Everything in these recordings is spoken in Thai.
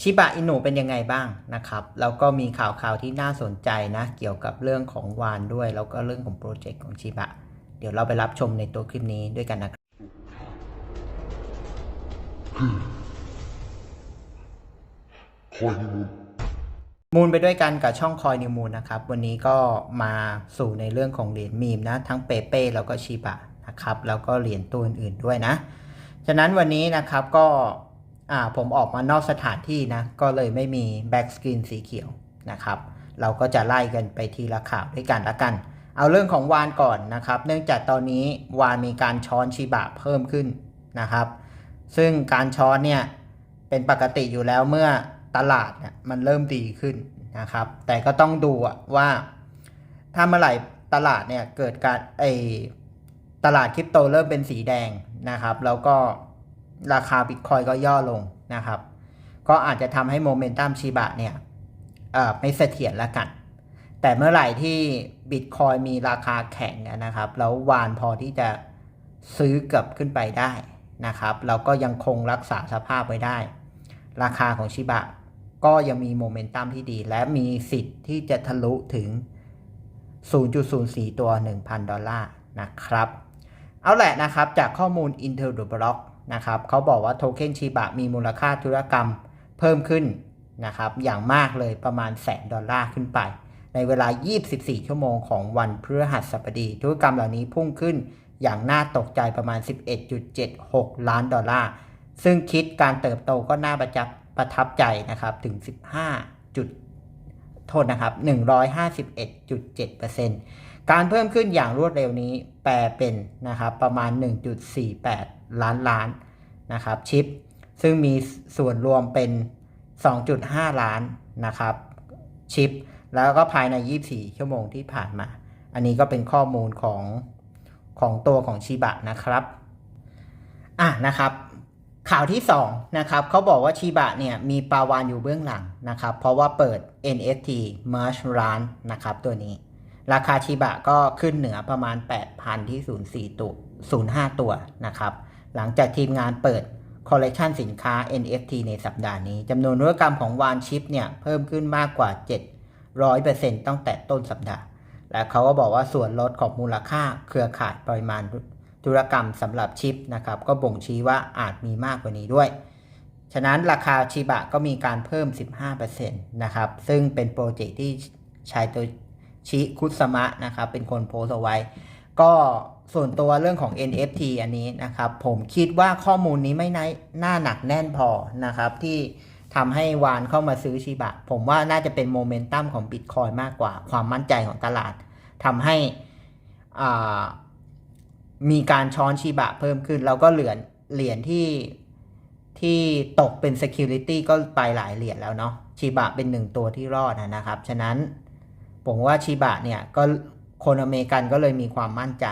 ชิบะอินุเป็นยังไงบ้างนะครับ แล้วก็มีข่าวข่าวที่น่าสนใจนะ เกี่ยวกับเรื่องของวานด้วย แล้วก็เรื่องของโปรเจกต์ของชิบะ เดี๋ยวเราไปรับชมในตัวคลิปนี้ด้วยกันนะครับคอยนิมูลมูลไปด้วยกันกับช่องคอยนิวมูลนะครับ วันนี้ก็มาสู่ในเรื่องของเหรียญมีมนะ ทั้งเปเป้แล้วก็ชิบะนะครับ แล้วก็เหรียญตัวอื่นๆด้วยนะ ฉะนั้นวันนี้นะครับก็ อ่าผมออกมานอกสถานที่นะ ก็เลยไม่มีแบ็กสกรีนสีเขียวนะครับ เราก็จะไล่กันไปทีละข่าวด้วยกันละกัน เอาเรื่องของวานก่อนนะครับ เนื่องจากตอนนี้วานมีการช้อนชิบะเพิ่มขึ้นนะครับ ซึ่งการช้อนเนี่ยเป็นปกติอยู่แล้วเมื่อตลาดเนี่ยมันเริ่มดีขึ้นนะครับ แต่ก็ต้องดูว่าถ้าเมื่อไหร่ตลาดเนี่ยเกิดการไอตลาดคริปโตเริ่มเป็นสีแดงนะครับ แล้วก็ ราคาบิตคอยก็ย่อลงนะครับ ก็อาจจะทำให้โมเมนตัมชีบะเนี่ยไม่เสถียรละกัน แต่เมื่อไหร่ที่บิตคอยมีราคาแข็งนะครับ แล้ววานพอที่จะซื้อกลับขึ้นไปได้นะครับ เราก็ยังคงรักษาสภาพไว้ได้ ราคาของชิบะก็ยังมีโมเมนตัมที่ดี และมีสิทธิ์ที่จะทะลุถึง 0.04 ตัว 1,000 ดอลลาร์นะครับ เอาแหละนะครับ จากข้อมูล Intel the Block นะครับเขาบอกว่าโทเค็นชิบะมีมูลค่าธุรกรรมเพิ่มขึ้นนะครับอย่างมากเลยประมาณแสนดอลลาร์ขึ้นไป ในเวลา 24 ชั่วโมงของวันพฤหัสบดี ธุรกรรมเหล่านี้พุ่งขึ้นอย่างน่าตกใจประมาณ 11.76 ล้านดอลลาร์ ซึ่งคิดการเติบโตก็น่าประจับประทับใจนะครับถึง 15 จุดโทษนะครับ 151.7%การเพิ่มขึ้นอย่างรวดเร็วนี้แปลเป็นนะครับประมาณ 1.48 ล้านล้านนะครับชิป ซึ่งมีส่วนรวมเป็น 2.5 ล้านนะครับชิป แล้วก็ภายใน 24 ชั่วโมงที่ผ่านมา อันนี้ก็เป็นข้อมูลของของตัวของชิบะนะครับอะนะครับ ข่าวที่2นะครับเขาบอกว่าชิบะเนี่ยมีปาวานอยู่เบื้องหลังนะครับ เพราะว่าเปิด NFT Merge ร้านนะครับตัวนี้ ราคาชิบะก็ขึ้นเหนือประมาณ 8,000 ที่ 04ตัว05 ตัวนะครับ หลังจากทีมงานเปิดคอลเลกชันสินค้า NFT ในสัปดาห์นี้จำนวนธุรกรรมของวานชิปเนี่ยเพิ่มขึ้นมากกว่า 700%ตั้งแต่ต้นสัปดาห์ และเขาก็บอกว่าส่วนลดของมูลค่าเครือข่ายปริมาณธุรกรรมสำหรับชิปนะครับก็บ่งชี้ว่าอาจมีมากกว่านี้ด้วย ฉะนั้นราคาชิบะก็มีการเพิ่ม 15%นะครับซึ่งเป็นโปรเจกต์ที่ชายตัวชิคุสมะนะครับเป็นคนโพสต์เอาไว้ ก็ ส่วนตัวเรื่องของ NFT อันนี้นะครับ ผมคิดว่าข้อมูลนี้ไม่น่าน่าหนักแน่นพอนะครับที่ทำให้วานเข้ามาซื้อชิบะ ผมว่าน่าจะเป็นโมเมนตัมของบิตคอยมากกว่า ความมั่นใจของตลาดทำให้มีการช้อนชิบะเพิ่มขึ้น แล้วก็เหรียญเหรียญที่ที่ตกเป็น Security ก็ไปหลายเหรียญแล้วเนาะชิบะเป็นหนึ่งตัวที่รอดนะครับ ฉะนั้นผมว่าชิบะเนี่ยก็คนอเมริกันก็เลยมีความมั่นใจ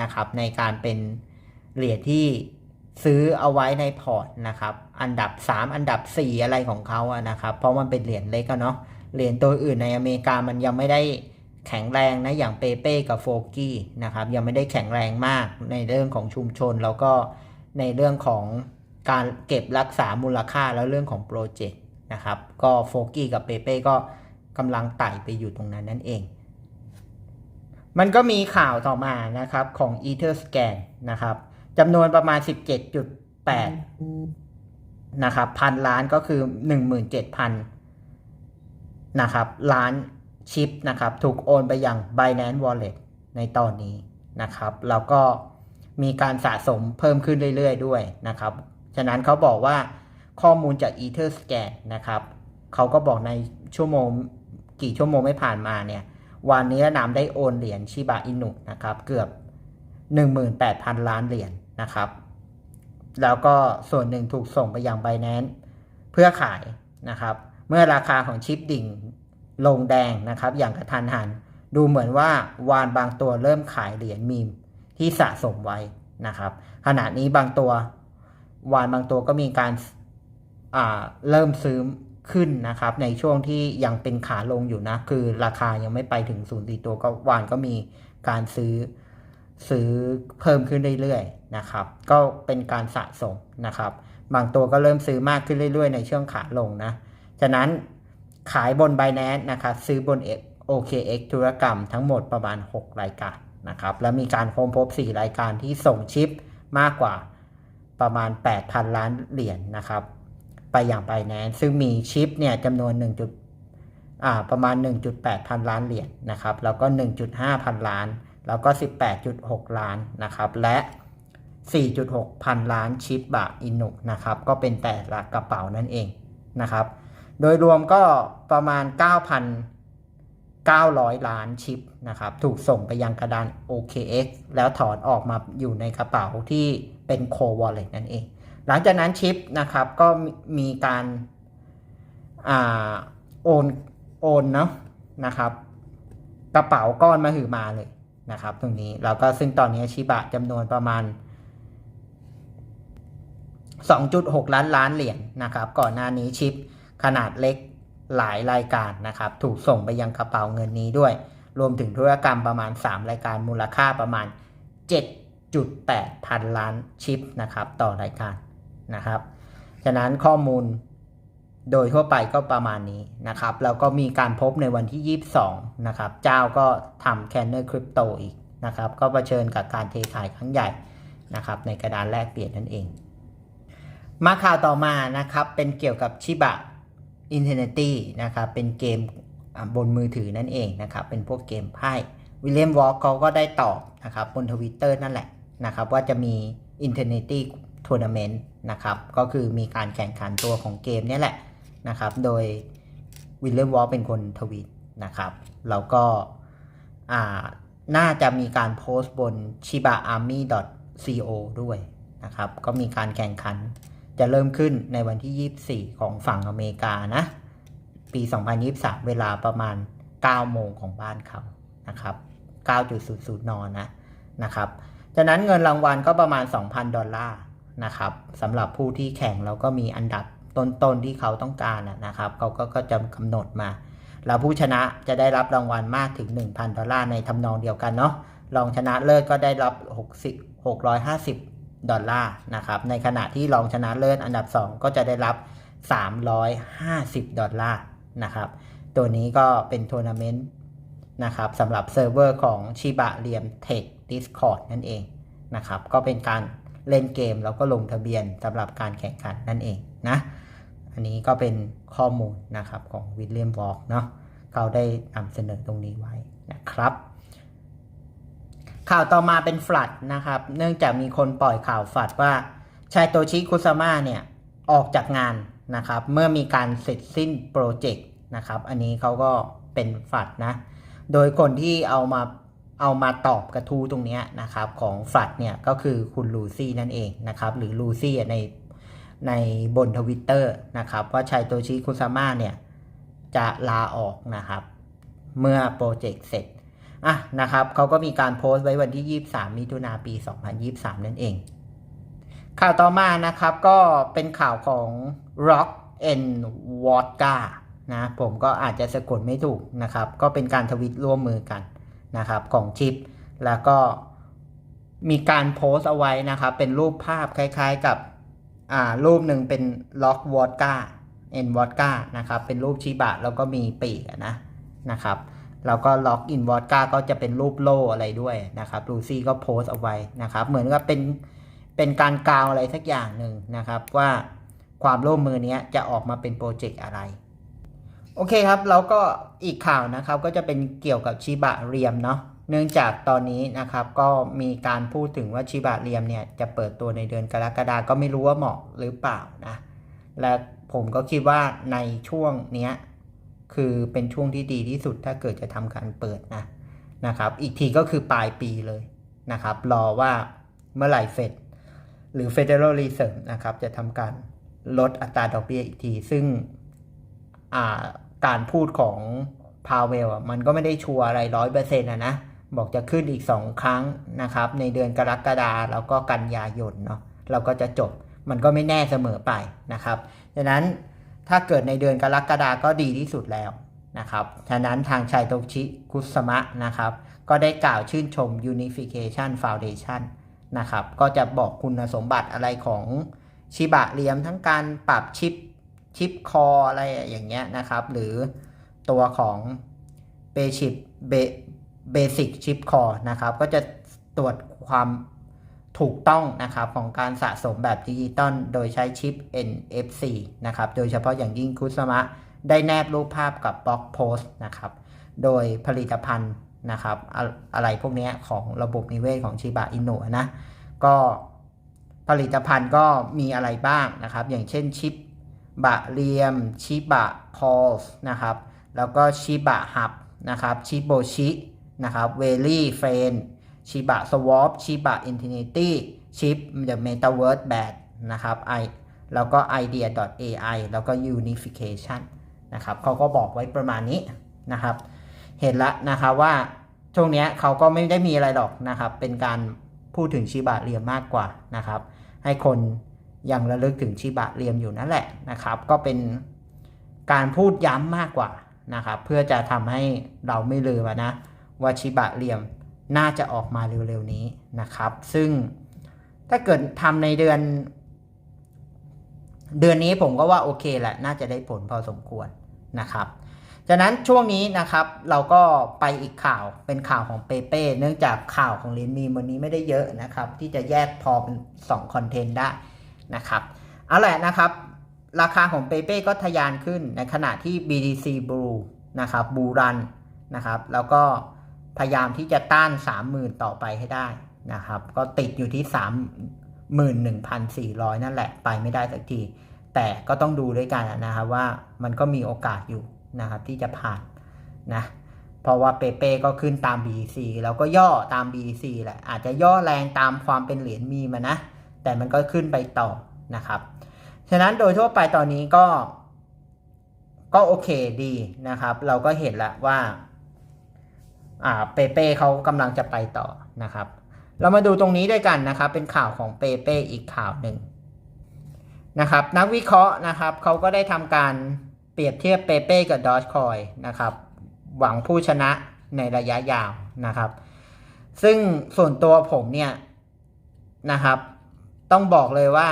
นะครับ ในการเป็นเหรียญที่ซื้อเอาไว้ในพอร์ตนะครับ อันดับ 3 อันดับ 4 อะไรของเขาอะนะครับ เพราะมันเป็นเหรียญเล็กอะเนาะเหรียญตัวอื่นในอเมริกามันยังไม่ได้แข็งแรงนะอย่างเปเป้กับโฟกี้นะครับ ยังไม่ได้แข็งแรงมากในเรื่องของชุมชนแล้วก็ในเรื่องของการเก็บรักษามูลค่าแล้วเรื่องของโปรเจกต์นะครับ ก็โฟกี้กับเปเป้ก็กำลังไต่ไปอยู่ตรงนั้นนั่นเอง มันก็มีข่าวต่อมานะครับของ Etherscan นะครับจำนวนประมาณ 17.8 นะครับ พันล้านก็คือ 17,000 นะครับ ล้านชิปนะครับ ถูกโอนไปยัง Binance Wallet ในตอนนี้นะครับ แล้วก็มีการสะสมเพิ่มขึ้นเรื่อยๆ ด้วยนะครับ ฉะนั้นเขาบอกว่าข้อมูลจาก Etherscan นะครับ เขาก็บอกในชั่วโมงกี่ชั่วโมงไม่ผ่านมาเนี่ย วันนี้นำได้โอนเหรียญชิบะอินุนะครับ เกือบ 18,000 ล้านเหรียญนะครับ แล้วก็ส่วนหนึ่งถูกส่งไปยัง b บ n a n c e เพื่อขายนะครับ เมื่อราคาของชิปดิ่งลงแดงนะครับ อย่างกระทันหัน ดูเหมือนว่าวานบางตัวเริ่มขายเหรียญมีมที่สะสมไว้นะครับ ขณะนี้บางตัววานบางตัวก็มีการอ่าเริ่มซื้อ ขึ้นนะครับในช่วงที่ยังเป็นขาลงอยู่นะ คือราคายังไม่ไปถึงศูนย์ตีตัวก็วานก็มีการซื้อซื้อเพิ่มขึ้นเรื่อยๆนะครับ ก็เป็นการสะสมนะครับ บางตัวก็เริ่มซื้อมากขึ้นเรื่อยๆ ในช่วงขาลงนะ ฉะนั้นขายบน Binance นะครับซื้อบน OKX ธุรกรรมทั้งหมดประมาณ 6 รายการนะครับ แล้วมีการค้นพบ 4 รายการที่ส่งชิปมากกว่าประมาณ 8,000 ล้านเหรียญนนะครับ ไปอย่าง Binance ซึ่งมีชิปเนี่ยจำนวน1จุดอ่าประมาณ 1.8 พันล้านเหรียญนะครับ แล้วก็ 1.5 พันล้าน แล้วก็ 18.6 ล้านนะครับ และ 4.6 พันล้านชิปบะอินุนะครับ ก็เป็นแต่ละกระเป๋านั่นเองนะครับ โดยรวมก็ประมาณ 9,900 ล้านชิปนะครับ ถูกส่งไปยังกระดาน OKX แล้วถอนออกมาอยู่ในกระเป๋าที่เป็น Core Wallet นั่นเอง หลังจากนั้นชิปนะครับก็มีการอาโอนโอนเนาะนะครับกระเป๋าก้อนมาหือมาเลยนะครับ ตรงนี้แล้วก็ซึ่งตอนนี้ชิบะจำนวนประมาณ 2.6 ล้านล้านเหรียญนะครับ ก่อนหน้านี้ชิปขนาดเล็กหลายรายการนะครับ ถูกส่งไปยังกระเป๋าเงินนี้ด้วย รวมถึงธุรกรรมประมาณ 3 รายการมูลค่าประมาณ 7.8 พันล้านชิปนะครับ ต่อรายการ นะครับ ฉะนั้นข้อมูลโดยทั่วไปก็ประมาณนี้นะครับ แล้วก็มีการพบในวันที่ 22 นะครับ เจ้าก็ทำแคนเนอร์คริปโตอีกนะครับ ก็เผชิญกับการเทขายครั้งใหญ่นะครับ ในกระดานแลกเปลี่ยนนั่นเอง มาข่าวต่อมานะครับ เป็นเกี่ยวกับชิบะ Infinity นตีนะครับ เป็นเกมบนมือถือนั่นเองนะครับ เป็นพวกเกมไพ่วิลเลียมวอลเขาก็ได้ตอบนะครับบนทวิตเตอร์นั่นแหละนะครับ ว่าจะมี Infinity Tournament น ทัวร์นาเมนต์นะครับ ก็คือมีการแข่งขันตัวของเกมนี้แหละนะครับ โดยวิลเลียมวอลเป็นคนทวีตนะครับแล้วก็น่าจะมีการโพสต์บน shibaarmy.co ด้วยนะครับ ก็มีการแข่งขันจะเริ่มขึ้นในวันที่ 24 ของฝั่งอเมริกานะ ปี 2023 เวลาประมาณ 9 โมงของบ้านเขานะครับ 9.00 น นะนะครับจากนั้นเงินรางวัลก็ประมาณ 2,000 ดอลลาร์ นะครับสำหรับผู้ที่แข่งแล้วก็มีอันดับต้นๆที่เขาต้องการนะครับเขาก็ก็จะกำหนดมา แล้วผู้ชนะจะได้รับรางวัลมากถึง 1,000 ดอลลาร์ในทำนองเดียวกันเนาะรองชนะเลิศก็ได้รับ 60 650 ดอลลาร์นะครับในขณะที่รองชนะเลิศอันดับ 2 ก็จะได้รับ 350 ดอลลาร์นะครับตัวนี้ก็เป็นทัวร์นาเมนต์นะครับสำหรับเซิร์ฟเวอร์ของชิบะเรียมเทค Discord นั่นเองนะครับก็เป็นการ เล่นเกมแล้วก็ลงทะเบียนสำหรับการแข่งขันนั่นเองนะ อันนี้ก็เป็นข้อมูลนะครับของวิลเลียมวอล์กเนาะเขาได้นำเสนอตรงนี้ไว้นะครับ ข่าวต่อมาเป็นฟลัดนะครับ เนื่องจากมีคนปล่อยข่าวฟลัดว่าชายโตชิคุซาม่าเนี่ยออกจากงานนะครับ เมื่อมีการเสร็จสิ้นโปรเจกต์นะครับ อันนี้เขาก็เป็นฟลัดนะ โดยคนที่เอามา เอามาตอบกระทู้ตรงนี้นะครับของฟลัดเนี่ยก็คือคุณลูซี่นั่นเองนะครับหรือลูซี่ในในบนทวิตเตอร์นะครับว่าชายโตชิคุซาม่าเนี่ยจะลาออกนะครับเมื่อโปรเจกต์เสร็จอะนะครับเขาก็มีการโพสต์ไว้วันที่ 23 มิถุนาปี 2023 นั่นเอง ข่าวต่อมานะครับก็เป็นข่าวของ Rock and Vodka นะผมก็อาจจะสะกดไม่ถูกนะครับ ก็เป็นการทวิตร่วมมือกัน นะครับของชิป แล้วก็มีการโพสต์เอาไว้นะครับเป็นรูปภาพคล้ายๆกับอ่ารูปหนึ่งเป็น Rock Vodka and Vodka นะครับเป็นรูปชิบะแล้วก็มีปีกนะนะครับแล้วก็ล็อกอินวอดก้าก็จะเป็นรูปโล่อะไรด้วยนะครับลูซี่ก็โพสต์เอาไว้นะครับเหมือนกับเป็นเป็นการกาวอะไรสักอย่างหนึ่งนะครับว่าความร่วมมือเนี้ยจะออกมาเป็นโปรเจกต์อะไร โอเคครับแล้วก็อีกข่าวนะครับก็จะเป็นเกี่ยวกับชิบะเรียมเนาะเนื่องจากตอนนี้นะครับก็มีการพูดถึงว่าชิบะเรียมเนี่ยจะเปิดตัวในเดือนกรกฎาก็ไม่รู้ว่าเหมาะหรือเปล่านะและผมก็คิดว่าในช่วงเนี้ยคือเป็นช่วงที่ดีที่สุดถ้าเกิดจะทำการเปิดนะนะครับ อีกทีก็คือปลายปีเลยนะครับ รอว่าเมื่อไหร่เฟดหรือ Federal Reserve นะครับ จะทำการลดอัตราดอกเบี้ยอีกที ซึ่งอ่า การพูดของพาเวลมันก็ไม่ได้ชัวร์อะไรร้อยเปอร์เซ็นต์นะนะ บอกจะขึ้นอีก 2 ครั้งนะครับ ในเดือนกรกฎาแล้วก็กันยายนเนาะเราก็จะจบมันก็ไม่แน่เสมอไปนะครับดังนั้นถ้าเกิดในเดือนกรกฎาก็ดีที่สุดแล้วนะครับฉะนั้นทางชัยโตชิคุสมะนะครับ ก็ได้กล่าวชื่นชม Unification Foundation นะครับ ก็จะบอกคุณสมบัติอะไรของชิบะเรียมทั้งการปรับชิป ชิปคออะไรอย่างเงี้ยนะครับ หรือตัวของเบชิปเบสิกชิปคอนะครับ ก็จะตรวจความถูกต้องนะครับของการสะสมแบบดิจิตอลโดยใช้ชิป NFC นะครับ โดยเฉพาะอย่างยิ่งคุสมะได้แนบรูปภาพกับบล็อกโพสต์นะครับ โดยผลิตภัณฑ์นะครับ อะไรพวกนี้ของระบบนิเวศของชิบะอินุนะ ก็ผลิตภัณฑ์ก็มีอะไรบ้างนะครับ อย่างเช่นชิป บะเรียม ชิบะพอลส์นะครับ แล้วก็ชิบะฮับนะครับ ชิโบชินะครับ เวลี่เฟน ชิบะสวอป ชิบะอินทินิตี้ ชิป The Metaverse Bad นะครับไอแล้วก็ idea.ai แล้วก็ unification นะครับเขาก็บอกไว้ประมาณนี้นะครับ เห็นแล้วนะครับว่าช่วงนี้เขาก็ไม่ได้มีอะไรหรอกนะครับ เป็นการพูดถึงชิบะเรียมมากกว่านะครับ ให้คน ยังระลึกถึงชิบะเรียมอยู่นั่นแหละนะครับ ก็เป็นการพูดย้ำมากกว่านะครับ เพื่อจะทำให้เราไม่ลืมนะว่าชิบะเรียมน่าจะออกมาเร็วๆนี้นะครับ ซึ่งถ้าเกิดทำในเดือน เดือนนี้ผมก็ว่าโอเคแหละน่าจะได้ผลพอสมควรนะครับจากนั้นช่วงนี้นะครับเราก็ไปอีกข่าวเป็นข่าวของเปเป้เนื่องจากข่าวของเลนมีวันนี้ไม่ได้เยอะนะครับ ที่จะแยกพอเป็น2คอนเทนต์ได้ นะครับเอาแหละนะครับ ราคาของเปเป้ก็ทะยานขึ้นในขณะที่ BTC Blue นะครับบูรันนะครับ แล้วก็พยายามที่จะต้าน 30,000 ต่อไปให้ได้นะครับ ก็ติดอยู่ที่ 31,400 นั่นแหละ ไปไม่ได้สักที แต่ก็ต้องดูด้วยกันนะครับว่ามันก็มีโอกาสอยู่นะครับที่จะผ่านนะเพราะว่าเปเป้ก็ขึ้นตาม BC แล้วก็ย่อตาม BC แหละอาจจะย่อแรงตามความเป็นเหรียญมีมานะ แต่มันก็ขึ้นไปต่อนะครับ ฉะนั้นโดยทั่วไปตอนนี้ก็ก็โอเคดีนะครับ เราก็เห็นแล้วว่าอ่าเปเป้เขากำลังจะไปต่อนะครับ เรามาดูตรงนี้ด้วยกันนะครับ เป็นข่าวของเปเป้อีกข่าวหนึ่งนะครับ นักวิเคราะห์นะครับเขาก็ได้ทำการเปรียบเทียบเปเป้กับดอ g คอยนะครับ หวังผู้ชนะในระยะยาวนะครับ ซึ่งส่วนตัวผมเนี่ยนะครับ ต้องบอกเลยว่า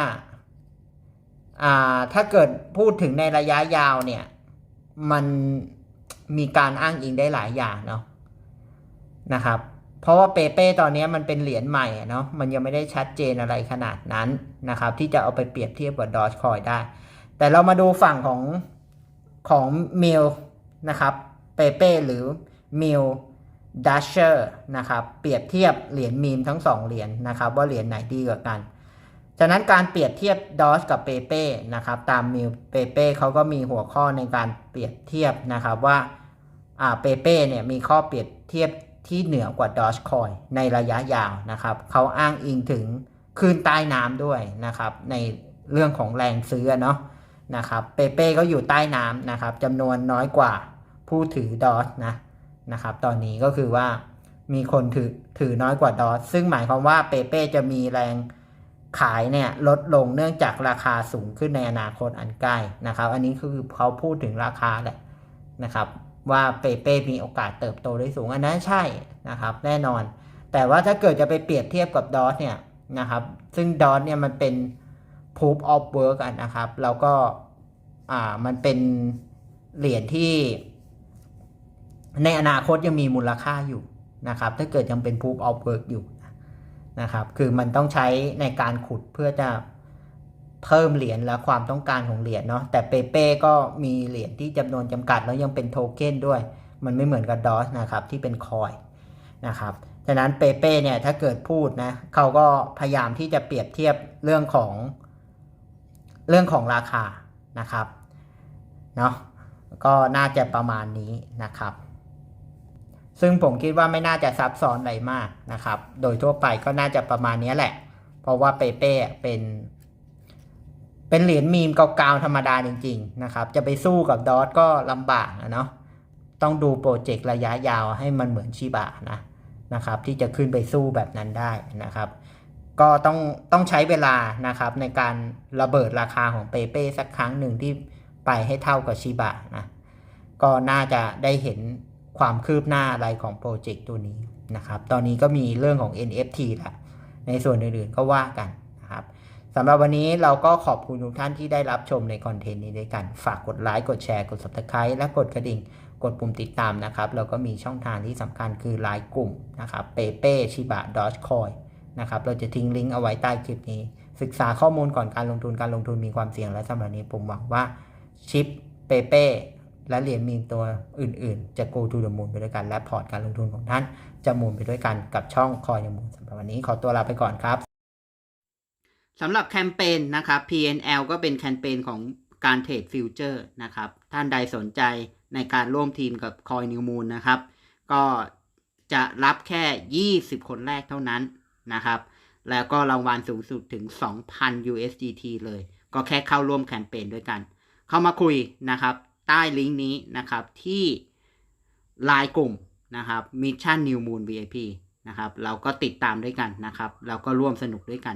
อ่า ถ้าเกิดพูดถึงในระยะยาวเนี่ย มันมีการอ้างอิงได้หลายอย่างเนาะนะครับ เพราะว่าเปเป้ตอนนี้มันเป็นเหรียญใหม่เนาะมันยังไม่ได้ชัดเจนอะไรขนาดนั้นนะครับ ที่จะเอาไปเปรียบเทียบกับดอ g คอยได้ แต่เรามาดูฝั่งของของมิลนะครับเปเป้หรือมิลดัชเชอร์นะครับ เปรียบเทียบเหรียญมีมทั้งสองเหรียญนะครับ ว่าเหรียญไหนดีกว่ากัน ฉะนั้นการเปรียบเทียบดอ g กับเปเป้นะครับตามมิลเปเป้เขาก็มีหัวข้อในการเปรียบเทียบนะครับว่าเปเป้เนี่ยมีข้อเปรียบเทียบที่เหนือกว่าดอ g คอยในระยะยาวนะครับเขาอ้างอิงถึงคลื่นใต้น้ำด้วยนะครับในเรื่องของแรงซื้อเนาะนะครับเปเป้ก็อยู่ใต้น้ำนะครับจำนวนน้อยกว่าผู้ถือดอสนะนะครับตอนนี้ก็คือว่ามีคนถือถือน้อยกว่าดอสซึ่งหมายความว่าเปเป้จะมีแรง ขายเนี่ยลดลงเนื่องจากราคาสูงขึ้นในอนาคตอันใกล้นะครับ อันนี้คือเขาพูดถึงราคาแหละนะครับ ว่าเปเป้มีโอกาสเติบโตได้สูงอันนั้นใช่นะครับ แน่นอน แต่ว่าถ้าเกิดจะไปเปรียบเทียบกับดอสเนี่ยนะครับ ซึ่งดอสเนี่ยมันเป็น proof of work อะนะครับ แล้วก็อ่ามันเป็นเหรียญที่ในอนาคตยังมีมูลค่าอยู่นะครับ ถ้าเกิดยังเป็น proof of work อยู่ นะครับ คือมันต้องใช้ในการขุดเพื่อจะเพิ่มเหรียญและความต้องการของเหรียญเนาะ แต่เปเป้ก็มีเหรียญที่จำนวนจำกัดแล้วยังเป็นโทเค็นด้วย มันไม่เหมือนกับดอสนะครับที่เป็นคอยนะครับ ฉะนั้นเปเป้เนี่ยถ้าเกิดพูดนะเขาก็พยายามที่จะเปรียบเทียบเรื่องของเรื่องของราคานะครับเนาะก็น่าจะประมาณนี้นะครับ ซึ่งผมคิดว่าไม่น่าจะซับซ้อนอะไรมากนะครับ โดยทั่วไปก็น่าจะประมาณนี้แหละ เพราะว่าเปเป้เป็น เป็นเหรียญมีมเก่าๆธรรมดาจริง ๆ นะครับ จะไปสู้กับดอทก็ลำบากนะเนาะ ต้องดูโปรเจกต์ระยะยาวให้มันเหมือนชิบะนะนะครับ ที่จะขึ้นไปสู้แบบนั้นได้นะครับ ก็ต้องต้องใช้เวลานะครับในการระเบิดราคาของเปเป้สักครั้งหนึ่งที่ไปให้เท่ากับชิบะนะ ก็น่าจะได้เห็น ความคืบหน้าอะไรของโปรเจกต์ตัวนี้นะครับ ตอนนี้ก็มีเรื่องของ NFT ละในส่วนอื่นๆก็ว่ากันนะครับสำหรับวันนี้เราก็ขอบคุณทุกท่านที่ได้รับชมในคอนเทนต์นี้ด้วยกัน ฝากกดไลค์ กดแชร์ กด subscribe และกดกระดิ่ง กดปุ่มติดตามนะครับ แล้วก็มีช่องทางที่สำคัญคือไลน์กลุ่มนะครับเปเป้ชิบะดอชคอยนะครับ เราจะทิ้งลิงก์เอาไว้ใต้คลิปนี้ ศึกษาข้อมูลก่อนการลงทุน การลงทุนมีความเสี่ยงและสำหรับนี้ผมหวังว่าชิปเปเป้ และเหรียญมีมตัวอื่นๆ จะ go to the moon ไปด้วยกัน และพอร์ตการลงทุนของท่านจะมูนไปด้วยกันกับช่องคอยในมูนสำหรับวันนี้ขอตัวลาไปก่อนครับสำหรับแคมเปญนะครับ PNL ก็เป็นแคมเปญของการเทรดฟิวเจอร์นะครับ ท่านใดสนใจในการร่วมทีมกับ Coin New Moon นะครับ ก็จะรับแค่ 20 คนแรกเท่านั้นนะครับ แล้วก็รางวัลสูงสุดถึง 2,000 USDT เลย ก็แค่เข้าร่วมแคมเปญด้วยกัน เข้ามาคุยนะครับ ใต้ลิงก์นี้นะครับที่ไลน์กลุ่มนะครับ Mission New Moon VIP นะครับ เราก็ติดตามด้วยกันนะครับ เราก็ร่วมสนุกด้วยกัน